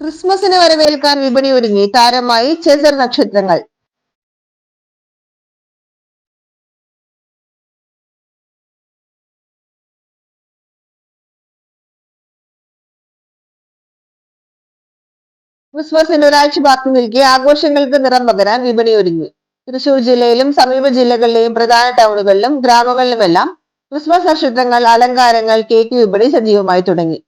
ക്രിസ്മസിനെ വരവേൽക്കാൻ വിപണി ഒരുങ്ങി. താരമായി ചെസർ നക്ഷത്രങ്ങൾ. ക്രിസ്മസിന് ഒരാഴ്ച ബാക്കി നിൽക്കെ ആഘോഷങ്ങൾക്ക് നിറം പകരാൻ വിപണി ഒരുങ്ങി. തൃശൂർ ജില്ലയിലും സമീപ ജില്ലകളിലെയും പ്രധാന ടൗണുകളിലും ഗ്രാമങ്ങളിലുമെല്ലാം ക്രിസ്മസ് നക്ഷത്രങ്ങൾ അലങ്കാരങ്ങൾ കേക്ക് വിപണി സജീവമായി തുടങ്ങി.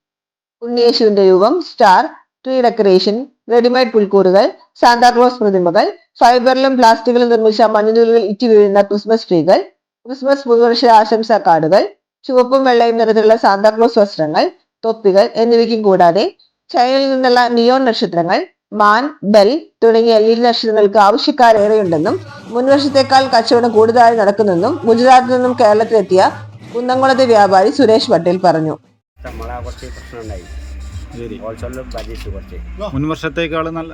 ഉണ്ണിയേശുവിന്റെ രൂപം സ്റ്റാർ ട്രീ ഡെക്കറേഷൻ റെഡിമെയ്ഡ് പുൽക്കൂറുകൾ സാന്താക്ലോസ് പ്രതിമകൾ ഫൈബറിലും പ്ലാസ്റ്റിക്കിലും നിർമ്മിച്ച മഞ്ഞുനൂലുകൾ ഇറ്റി വീഴുന്ന ക്രിസ്മസ് ട്രീകൾ ക്രിസ്മസ് പുതുവർഷ ആശംസാ കാർഡുകൾ ചുവപ്പും വെള്ളയും നിറത്തിലുള്ള സാന്താക്ലോസ് വസ്ത്രങ്ങൾ തൊപ്പികൾ എന്നിവയ്ക്കും കൂടാതെ ചൈനയിൽ നിന്നുള്ള നിയോൺ നക്ഷത്രങ്ങൾ മാൻ ബെൽ തുടങ്ങിയ എൽ നക്ഷത്രങ്ങൾക്ക് ആവശ്യക്കാരേറെയുണ്ടെന്നും മുൻവർഷത്തേക്കാൾ കച്ചവടം കൂടുതലായി നടക്കുന്നെന്നും ഗുജറാത്തിൽ നിന്നും കേരളത്തിലെത്തിയ കുന്നംകുളത്തെ വ്യാപാരി സുരേഷ് പട്ടേൽ പറഞ്ഞു. ഹോൾസെയിലും കുറച്ച്. മുൻ വർഷത്തേക്കാൾ നല്ല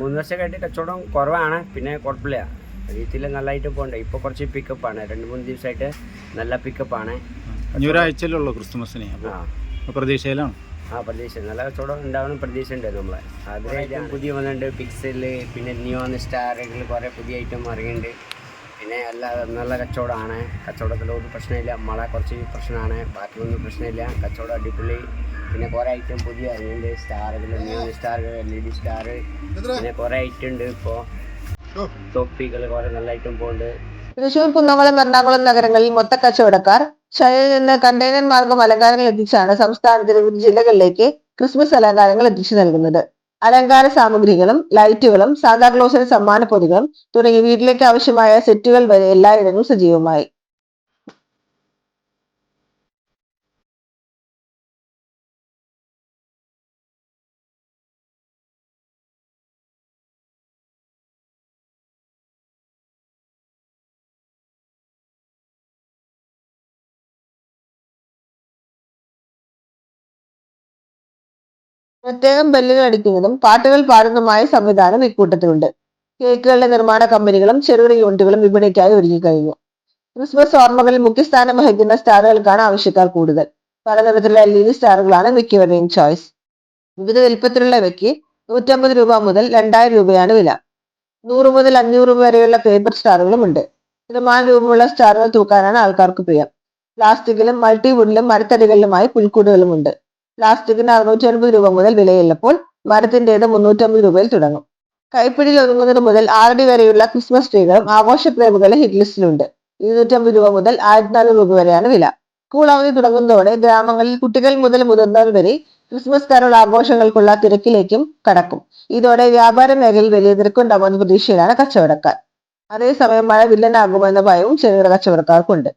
മൂന്ന് വർഷമായിട്ട് കച്ചവടം കുറവാണ്. പിന്നെ കുഴപ്പമില്ല. രീതിയിൽ നല്ലതായിട്ട് പോകണ്ട. ഇപ്പോൾ കുറച്ച് പിക്കപ്പാണ് രണ്ട് മൂന്ന് ദിവസമായിട്ട് നല്ല പിക്കപ്പാണ് ഇനി ഒരാഴ്ചയിലുള്ളൂ ക്രിസ്മസിന് പ്രതീക്ഷയിലാണ്. ആ പ്രതീക്ഷ. നല്ല കച്ചവടം ഉണ്ടാവണം പ്രതീക്ഷ ഉണ്ട് നമ്മളെ ആഗ്രഹം പുതിയ വന്നിട്ടുണ്ട്. പിക്സൽ പിന്നെ നിയോൺ സ്റ്റാറുകൾ കുറേ പുതിയ ഐറ്റം ഇറങ്ങിയിട്ടുണ്ട്. പിന്നെ എല്ലാ നല്ല കച്ചവടമാണ്. കച്ചവടത്തിൽ ഒരു പ്രശ്നമില്ല. മഴ കുറച്ച് പ്രശ്നമാണ്. ബാക്കിയൊന്നും പ്രശ്നമില്ല. കച്ചവടം അടിപൊളി. പിന്നെ കുറേ ഐറ്റം പുതിയ ഇറങ്ങിയിട്ടുണ്ട്. സ്റ്റാറുകൾ ന്യൂ സ്റ്റാറുകൾ എൽ ഇ ഡി സ്റ്റാർ പിന്നെ കുറേ ഐറ്റം ഉണ്ട് ഇപ്പോൾ തൊപ്പികൾ കുറേ നല്ല ഐറ്റം പോകുന്നുണ്ട് തൃശൂർ കുന്നമലം എറണാകുളം നഗരങ്ങളിൽ മൊത്ത കച്ചവടക്കാർ ചൈനയിൽ നിന്ന് കണ്ടെയ്നർ മാർഗം അലങ്കാരങ്ങൾ എത്തിച്ചാണ് സംസ്ഥാനത്തിലെ ജില്ലകളിലേക്ക് ക്രിസ്മസ് അലങ്കാരങ്ങൾ എത്തിച്ചു നൽകുന്നത്. അലങ്കാര സാമഗ്രികളും ലൈറ്റുകളും സാന്താക്ലോസിന് സമ്മാന പൊതികളും തുടങ്ങി വീട്ടിലേക്ക് ആവശ്യമായ സെറ്റുകൾ വരെ എല്ലായിടങ്ങളും സജീവമായി. പ്രത്യേകം ബെല്ലുകൾ അടിക്കുന്നതും പാട്ടുകൾ പാടുന്നതുമായ സംവിധാനം ഇക്കൂട്ടത്തിലുണ്ട്. കേക്കുകളുടെ നിർമ്മാണ കമ്പനികളും ചെറുകിട യൂണിറ്റുകളും വിപണിക്കായി ഒരുങ്ങി കഴിഞ്ഞു. ക്രിസ്മസ് ഓർമ്മകളിൽ മുഖ്യസ്ഥാനം വഹിക്കുന്ന സ്റ്റാറുകൾക്കാണ് ആവശ്യക്കാർ കൂടുതൽ. പലതരത്തിലുള്ള എൽ ഇ ഡി സ്റ്റാറുകളാണ് മിക്കവരുടെയും ചോയ്സ്. വിവിധ വലിപ്പത്തിലുള്ളവയ്ക്ക് നൂറ്റമ്പത് രൂപ മുതൽ രണ്ടായിരം രൂപയാണ് വില. നൂറ് മുതൽ അഞ്ഞൂറ് രൂപ വരെയുള്ള പേപ്പർ സ്റ്റാറുകളും ഉണ്ട്. ത്രിമാന രൂപമുള്ള സ്റ്റാറുകൾ തൂക്കാനാണ് ആൾക്കാർക്ക് പ്രിയം. പ്ലാസ്റ്റിക്കിലും മൾട്ടിവുഡിലും മരത്തടികളിലുമായി പുൽക്കൂടുകളുമുണ്ട്. പ്ലാസ്റ്റിക്കിന് അറുന്നൂറ്റി രൂപ മുതൽ വിലയുള്ളപ്പോൾ മരത്തിന്റെത് മുന്നൂറ്റമ്പത് രൂപയിൽ തുടങ്ങും. കൈപ്പിടിയിൽ ഒതുങ്ങുന്നത് മുതൽ ആറടി വരെയുള്ള ക്രിസ്മസ് ട്രീകളും ആഘോഷപ്രേമികളുടെ ഹിറ്റ് ലിസ്റ്റിലുണ്ട് ഇരുന്നൂറ്റമ്പത് രൂപ മുതൽ ആയിരത്തി നാനൂറ് രൂപ വരെയാണ് വില. സ്കൂൾ അവധി തുടങ്ങുന്നതോടെ ഗ്രാമങ്ങളിൽ കുട്ടികൾ മുതൽ മുതിർന്നവർ വരെ ക്രിസ്മസ് കരോൾ ആഘോഷങ്ങൾക്കുള്ള തിരക്കിലേക്കും കടക്കും. ഇതോടെ വ്യാപാര മേഖലയിൽ വലിയ തിരക്കുണ്ടാകുമെന്ന പ്രതീക്ഷയിലാണ് കച്ചവടക്കാർ. അതേസമയം മഴ വില്ലനാകുമെന്ന ഭയവും ചെറുകിട കച്ചവടക്കാർക്കുണ്ട്.